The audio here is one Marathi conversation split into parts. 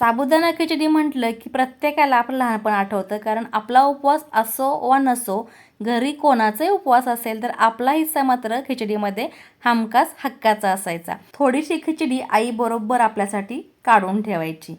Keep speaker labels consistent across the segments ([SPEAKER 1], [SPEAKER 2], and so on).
[SPEAKER 1] साबुदाणा खिचडी म्हटलं की प्रत्येकाला आपलं लहानपण आठवतं कारण आपला उपवास असो वा नसो घरी कोणाचाही उपवास असेल तर आपला हिस्सा मात्र खिचडीमध्ये हमखास हक्काचा असायचा. थोडीशी खिचडी आईबरोबर आपल्यासाठी काढून ठेवायची.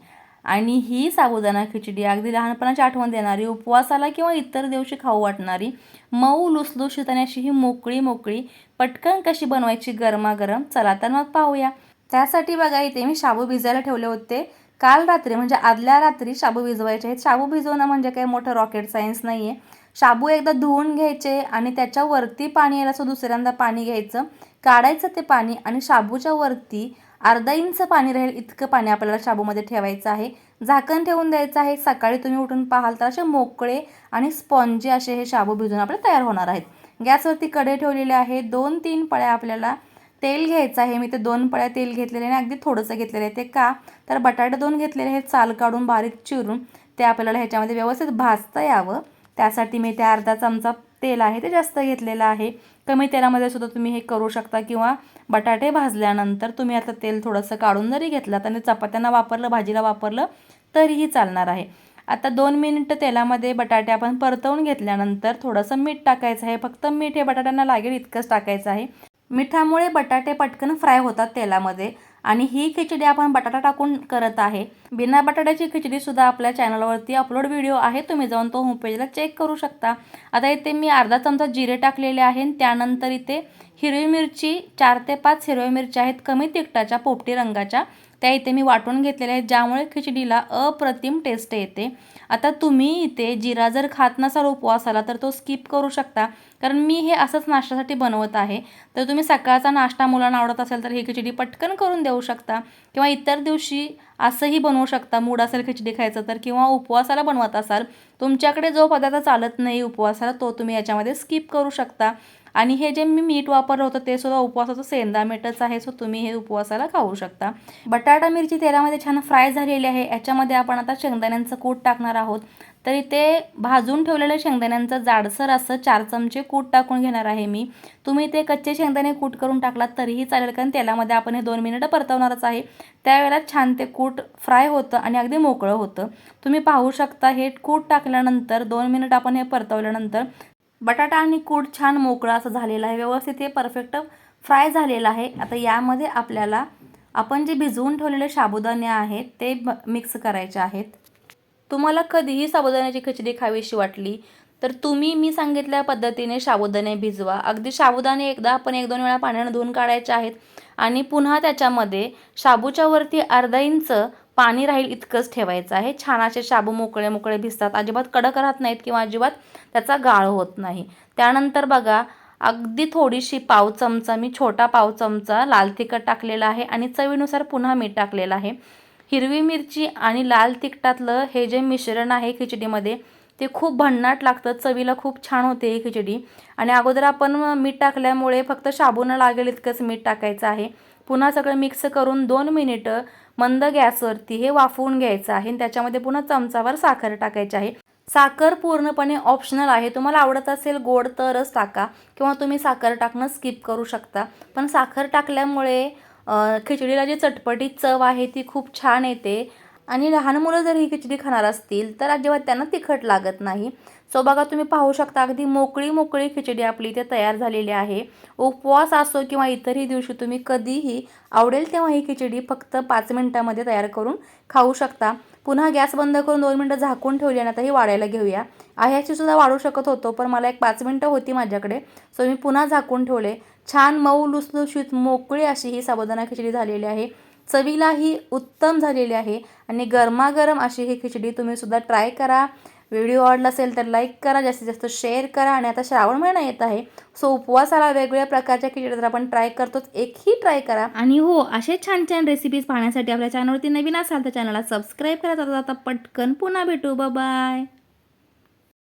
[SPEAKER 1] आणि ही साबुदाणा खिचडी अगदी लहानपणाची आठवण देणारी उपवासाला किंवा इतर दिवशी खाऊ वाटणारी मऊ लुसलुशीत आणि अशी ही मोकळी मोकळी पटकन कशी बनवायची गरमागरम चला तर मग पाहूया. त्यासाठी बघा इथे मी शाबू भिजायला ठेवले होते. काल रात्री म्हणजे आदल्या रात्री शाबू भिजवायचे. आहेत शाबू भिजवणं म्हणजे काही मोठं रॉकेट सायन्स नाही आहे शाबू एकदा धुवून घ्यायचे आणि त्याच्यावरती पाणी यायला असं दुसऱ्यांदा पाणी घ्यायचं. काढायचं ते पाणी आणि शाबूच्या वरती अर्धा इंच पाणी राहील इतकं पाणी आपल्याला शाबूमध्ये ठेवायचं आहे. झाकण ठेवून द्यायचं आहे. सकाळी तुम्ही उठून पाहाल तर असे मोकळे आणि स्पॉन्जी असे हे शाबू भिजून आपले तयार होणार आहेत. गॅसवरती कडे ठेवलेले आहे. दोन तीन पळ्या आपल्याला तेल घ्यायचं आहे. मी ते दोन पळ्या तेल घेतलेले आणि अगदी थोडंसं घेतलेलं आहे. ते का? तर बटाटे दोन घेतलेले आहेत. चाल काढून बारीक चिरून ते आपल्याला ह्याच्यामध्ये व्यवस्थित भाजता यावं. त्यासाठी मी ते अर्धा चमचा तेल आहे ते जास्त घेतलेलं आहे. कमी तेलामध्ये सुद्धा तुम्ही हे करू शकता किंवा बटाटे भाजल्यानंतर तुम्ही आता तेल थोडंसं काढून जरी घेतलं आणि चपात्यांना वापरलं भाजीला वापरलं तरीही चालणार आहे. आता दोन मिनिट तेलामध्ये बटाटे आपण परतवून घेतल्यानंतर थोडंसं मीठ टाकायचं आहे. फक्त मीठ हे बटाट्यांना लागेल इतकंच टाकायचं आहे. मिठामुळे बटाटे पटकन फ्राय होतात तेलामध्ये. आणि ही खिचडी आपण बटाटा टाकून करत आहे. बिना बटाट्याची खिचडीसुद्धा आपल्या चॅनलवरती अपलोड व्हिडिओ आहे. तुम्ही जाऊन तो होमपेजला चेक करू शकता. आता इथे मी अर्धा चमचा जिरे टाकलेले आहे आणि त्यानंतर इथे हिरवी मिरची चार ते पाच हिरव्या मिरच्या आहेत. कमी तिखटाच्या पोपटी रंगाच्या. त्या इथे मी वाटून घेतलेल्या आहेत. ज्यामुळे खिचडीला अप्रतिम टेस्ट येते. आता तुम्ही इथे जिरा जर खात नसाल उपवासाला तर तो स्किप करू शकता. कारण मी हे असंच नाश्त्यासाठी बनवत आहे. तर तुम्ही सकाळचा नाश्ता मुलांना आवडत असेल तर ही खिचडी पटकन करून देऊ शकता. किंवा इतर दिवशी असंही बनवू शकता. मूड असेल खिचडी खायचं तर किंवा उपवासाला बनवत असाल तुमच्याकडे जो पदार्थ चालत नाही उपवासाला तो तुम्ही याच्यामध्ये स्किप करू शकता. आणि हे जे मी मीठ वापरलं होतं ते सुद्धा उपवासाचं सेंदा मीठच आहे. सो तुम्ही हे उपवासाला खाऊ शकता. बटाटा मिरची तेलामध्ये छान फ्राय झालेली आहे. याच्यामध्ये आपण आता शेंगदाण्यांचं कूट टाकणार आहोत. तरी ते भाजून ठेवलेलं शेंगदाण्यांचं जाडसर असं चार चमचे कूट टाकून घेणार आहे मी. तुम्ही ते कच्चे शेंगदाणे कूट करून टाकलात तरीही चालेल कारण तेलामध्ये आपण हे दोन मिनिटं परतवणारच आहे. त्यावेळेला छान ते कूट फ्राय होतं आणि अगदी मोकळं होतं. तुम्ही पाहू शकता हे कूट टाकल्यानंतर दोन मिनिट आपण हे परतवल्यानंतर बटाटा आणि कूट छान मोकळा असं झालेलं आहे. व्यवस्थित हे परफेक्ट फ्राय झालेलं आहे. आता यामध्ये आपल्याला आपण जे भिजवून ठेवलेले साबुदाणे आहेत ते मिक्स करायचे आहेत. तुम्हाला कधीही साबुदाण्याची खिचडी खावीशी वाटली तर तुम्ही मी सांगितल्या पद्धतीने साबुदाणे भिजवा. अगदी साबुदाणे एकदा आपण एक दोन वेळा पाण्यानं धुवून काढायचे आहेत आणि पुन्हा त्याच्यामध्ये शाबूच्या वरती अर्धा इंच पाणी राहील इतकंच ठेवायचं आहे. छान असे शाबू मोकळे मोकळे भिजतात. अजिबात कडक राहत नाहीत किंवा अजिबात त्याचा गाळ होत नाही. त्यानंतर बघा अगदी थोडीशी पाव चमचा मी छोटा पाव चमचा लाल तिखट टाकलेला आहे आणि चवीनुसार पुन्हा मीठ टाकलेलं आहे. हिरवी मिरची आणि लाल तिखटातलं हे जे मिश्रण आहे खिचडीमध्ये ते खूप भन्नाट लागतं चवीला खूप छान होते ही खिचडी. आणि अगोदर आपण मीठ टाकल्यामुळे फक्त शाबूनं लागेल इतकंच मीठ टाकायचं आहे. पुन्हा सगळं मिक्स करून दोन मिनिटं मंद गॅसवरती हे वाफवून घ्यायचं आहे. आणि त्याच्यामध्ये पुन्हा चमचावर साखर टाकायची आहे. साखर पूर्णपणे ऑप्शनल आहे. तुम्हाला आवडत असेल गोड तरच टाका किंवा तुम्ही साखर टाकणं स्किप करू शकता. पण साखर टाकल्यामुळे खिचडीला जी चटपटीत चव आहे ती खूप छान येते. आणि लहान मुलं जर ही खिचडी खाणार असतील तर अजिबात त्यांना तिखट लागत नाही. सो बघा तुम्ही पाहू शकता अगदी मोकळी मोकळी खिचडी आपली इथे तयार झालेली आहे. उपवास असो किंवा इतरही दिवशी तुम्ही कधीही आवडेल तेव्हा ही खिचडी फक्त पाच मिनटामध्ये तयार करून खाऊ शकता. पुन्हा गॅस बंद करून दोन मिनटं झाकून ठेवली आणि आता ही वाढायला घेऊया. ह्याची सुद्धा वाढू शकत होतो पण मला एक पाच मिनटं होती माझ्याकडे सो मी पुन्हा झाकून ठेवले. छान मऊ लुसलुशीत मोकळी अशी ही साबुदाणा खिचडी झालेली आहे. चवीलाही उत्तम झालेली आहे. आणि गरमागरम अशी ही खिचडी तुम्ही सुद्धा ट्राय करा. व्हिडिओ आवडला असेल तर लाईक करा जास्तीत जास्त शेअर करा. आणि आता श्रावण महिना येत आहे सो उपवासाला वेगवेगळ्या प्रकारच्या खिचडी तर आपण ट्राय करतोच एकही ट्राय करा. आणि हो असे छान छान रेसिपीज पाहण्यासाठी आपल्या चॅनलवरती नवीन असाल तर चॅनलला सबस्क्राईब करा. आता पटकन पुन्हा भेटू. बाय